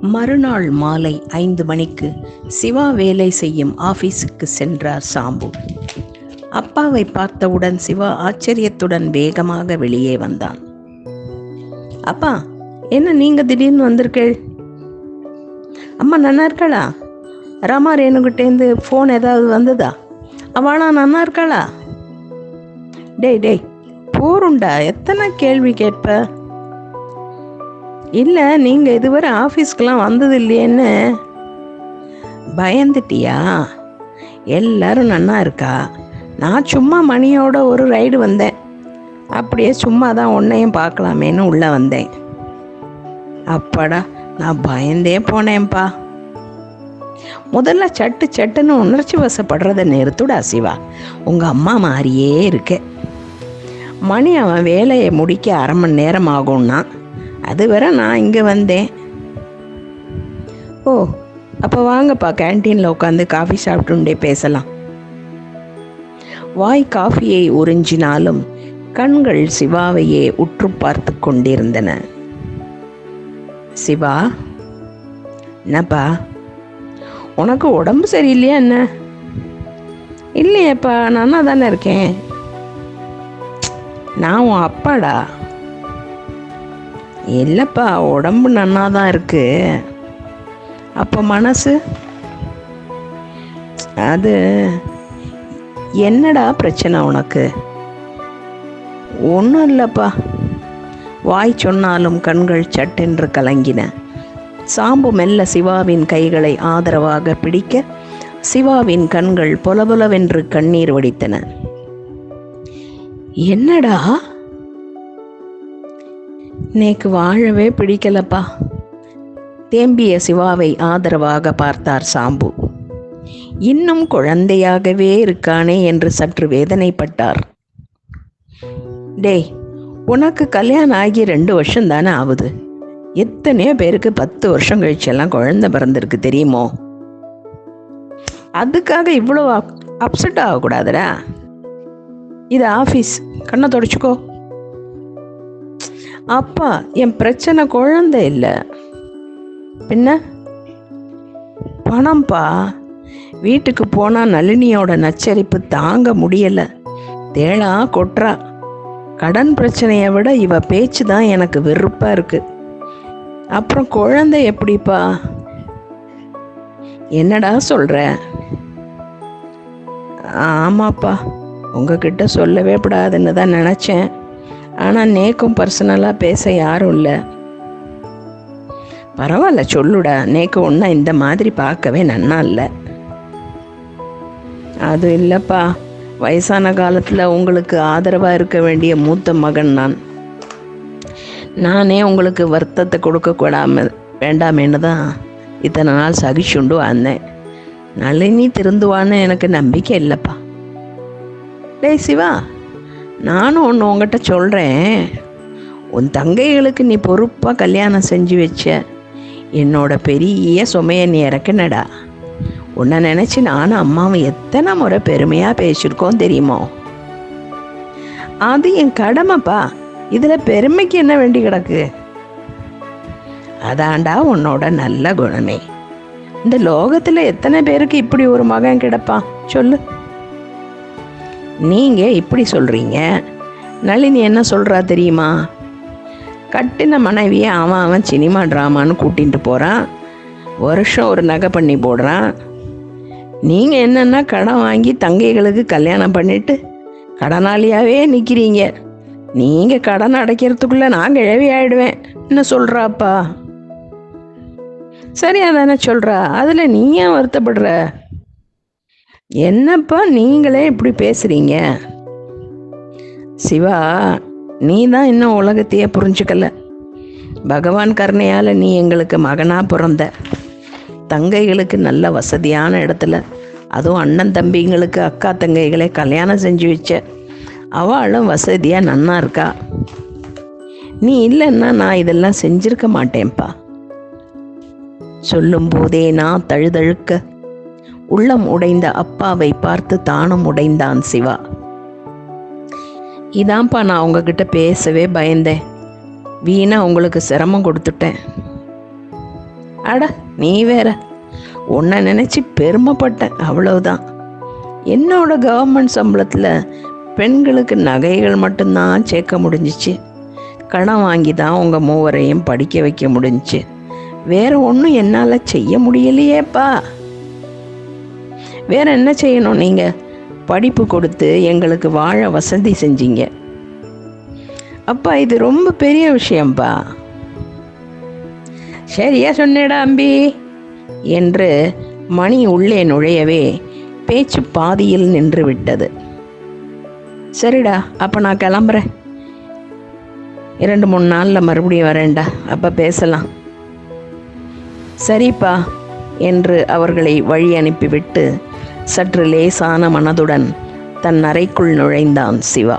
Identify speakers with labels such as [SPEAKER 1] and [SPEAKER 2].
[SPEAKER 1] மறுநாள் மாலை ஐந்து மணிக்கு சிவா வேலை செய்யும் ஆபீஸுக்கு சென்றார் சாம்பு. அப்பாவை பார்த்தவுடன் சிவா ஆச்சரியத்துடன் வேகமாக வெளியே வந்தான். அப்பா என்ன நீங்க திடீர்னு வந்திருக்கீள்? அம்மா நன்னா இருக்காளா? ராமா ரேணுகிட்டேருந்து ஃபோன் ஏதாவது வந்ததா? அவளா நன்னா இருக்காளா? டேய் டேய் போருண்டா எத்தனை கேள்வி கேட்ப? இல்லை நீங்கள் இதுவரை ஆஃபீஸ்க்கெலாம் வந்தது இல்லையேன்னு பயந்துட்டியா? எல்லாரும் நன்னா இருக்கா? நான் சும்மா மணியோட ஒரு ரைடு வந்தேன். அப்படியே சும்மா தான் உன்னையும் பார்க்கலாமேன்னு உள்ளே வந்தேன். அப்பாடா நான் பயந்தே போனேன்ப்பா. முதல்ல சட்டு சட்டுன்னு உணர்ச்சி வசப்படுறத நிறுத்துடா சிவா. உங்கள் அம்மா மாதிரியே இருக்கு. மணி அவன் வேலையை முடிக்க அரை மணி நேரம் ஆகும்னா அது வரை நான் இங்கே வந்தேன். ஓ அப்போ வாங்கப்பா கேன்டீனில் உட்காந்து காஃபி சாப்பிட்டுண்டே பேசலாம். வாய் காஃபியை உறிஞ்சினாலும் கண்கள் சிவாவையே உற்று பார்த்து கொண்டிருந்தன. சிவா என்னப்பா? உனக்கு உடம்பு சரியில்லையா என்ன? இல்லையேப்பா நான் தானே இருக்கேன். நான் உன் அப்பாடா. இல்லைப்பா உடம்பு நன்னா தான் இருக்கு. அப்போ மனசு? அது என்னடா பிரச்சனை உனக்கு? ஒன்றும் இல்லைப்பா. வாய் சொன்னாலும் கண்கள் சட்டென்று கலங்கின. சாம்பு மெல்ல சிவாவின் கைகளை ஆதரவாக பிடிக்க சிவாவின் கண்கள் பொலபொலவென்று கண்ணீர் வடித்தன. என்னடா? நேக்கு வாழவே பிடிக்கலப்பா. தேம்பிய சிவாவை ஆதரவாக பார்த்தார் சாம்பு. இன்னும் குழந்தையாகவே இருக்கானே என்று சற்று வேதனைப்பட்டார். டேய் உனக்கு கல்யாணம் ஆகி ரெண்டு வருஷம் தானே ஆகுது. எத்தனையோ பேருக்கு பத்து வருஷம் கழிச்செல்லாம் குழந்தை பிறந்திருக்கு தெரியுமோ? அதுக்காக இவ்வளோ அப்செட் ஆகக்கூடாதுடா. இது ஆஃபீஸ் கண்ணை தொடச்சிக்கோ. அப்பா என் பிரச்சனை குழந்தை இல்லை. பின்ன? பணம்ப்பா வீட்டுக்கு போனால் நளினியோட நச்சரிப்பு தாங்க முடியலை. தேளா கொட்டுறா கடன் பிரச்சனையை விட இவ பேச்சு தான் எனக்கு வெறுப்பாக இருக்கு. அப்புறம் குழந்தை எப்படிப்பா? என்னடா சொல்கிற ஆமாப்பா. உங்ககிட்ட சொல்லவே கூடாதுன்னு தான் நினச்சேன். ஆனால் நேக்கும் பர்சனலாக பேச யாரும் இல்லை. பரவாயில்ல சொல்லுடா. நேக்கு ஒன்றா இந்த மாதிரி பார்க்கவே நன்னா இல்லை. அது இல்லைப்பா. வயசான காலத்தில் உங்களுக்கு ஆதரவாக இருக்க வேண்டிய மூத்த மகன் நான். நானே உங்களுக்கு வருத்தத்தை கொடுக்கக்கூடாம வேண்டாமேன்னு தான் இத்தனை நாள் சகிச்சுண்டு வந்தேன். நளினி திருந்துவான்னு எனக்கு நம்பிக்கை இல்லைப்பா. டேய் சிவா. நானும் ஒன்று உங்ககிட்ட சொல்கிறேன் உன் தங்கைகளுக்கு நீ பொறுப்பாக கல்யாணம் செஞ்சு வச்ச என்னோட பெரிய சுமையை நீ இறக்குனடா. உன்னை நினச்சி நானும் அம்மாவும் எத்தனை முறை பெருமையாக பேசியிருக்கோம் தெரியுமோ? அது என் கடமைப்பா. இதில் பெருமைக்கு என்ன வேண்டி கிடக்கு? அதாண்டா உன்னோட நல்ல குணமே. இந்த லோகத்தில் எத்தனை பேருக்கு இப்படி ஒரு மகன் கிடப்பான்? சொல்லு. நீங்கள் இப்படி சொல்கிறீங்க நளினி என்ன சொல்கிறா தெரியுமா? கட்டின மனைவியை அவன் அவன் சினிமா ட்ராமான்னு கூட்டிகிட்டு போகிறான் வருஷம் ஒரு நகை பண்ணி போடுறான். நீங்கள் என்னென்னா கடன் வாங்கி தங்கைகளுக்கு கல்யாணம் பண்ணிட்டு கடனாளியாகவே நிற்கிறீங்க நீங்கள் கடன் அடைக்கிறதுக்குள்ளே நான் கிழவி ஆயிடுவேன். என்ன சொல்கிறாப்பா சரி தானே சொல்கிறா அதில் நீ ஏன் வருத்தப்படுற? என்னப்பா நீங்களே இப்படி பேசுகிறீங்க சிவா நீ தான் இன்னும் உலகத்தையே புரிஞ்சுக்கல. பகவான் கருணையால் நீ எங்களுக்கு மகனாக பிறந்த. தங்கைகளுக்கு நல்ல வசதியான இடத்துல அதுவும் அண்ணன் தம்பிங்களுக்கு அக்கா தங்கைகளை கல்யாணம் செஞ்சு வச்ச. அவளும் வசதியாக நன்னா இருக்கா? நீ இல்லைன்னா நான் இதெல்லாம் செஞ்சிருக்க மாட்டேன்ப்பா. சொல்லும்போதே நான் தழுதழுக்க உள்ளம் உடைந்த அப்பாவை பார்த்து தானும் உடைந்தான் சிவா. இதான்ப்பா நான் உங்ககிட்ட பேசவே பயந்தேன். வீணா உங்களுக்கு சிரமம் கொடுத்துட்டேன். அட நீ வேற. உன்னை நினச்சி பெருமைப்பட்டேன் அவ்வளவுதான். என்னோட கவர்மெண்ட் சம்பளத்தில் பெண்களுக்கு நகைகள் மட்டும்தான் சேர்க்க முடிஞ்சிச்சு. கடன் வாங்கி தான் உங்கள் மூவரையும் படிக்க வைக்க முடிஞ்சிச்சு. வேற ஒன்றும் என்னால் செய்ய முடியலையேப்பா. வேற என்ன செய்யணும் நீங்கள் படிப்பு கொடுத்து எங்களுக்கு வாழ வசதி செஞ்சீங்க. அப்பா இது ரொம்ப பெரிய விஷயம்ப்பா சரியா சொன்னேடா அம்பி. என்று மணி உள்ளே நுழையவே பேச்சு பாதியில் நின்று விட்டது. சரிடா அப்போ நான் கிளம்புறேன். இரண்டு மூணு நாளில் மறுபடியும் வரேன்டா. அப்போ பேசலாம். சரிப்பா என்று அவர்களை வழி அனுப்பிவிட்டு சற்று லேசான மனதுடன் தன் அறைக்குள் நுழைந்தான் சிவா.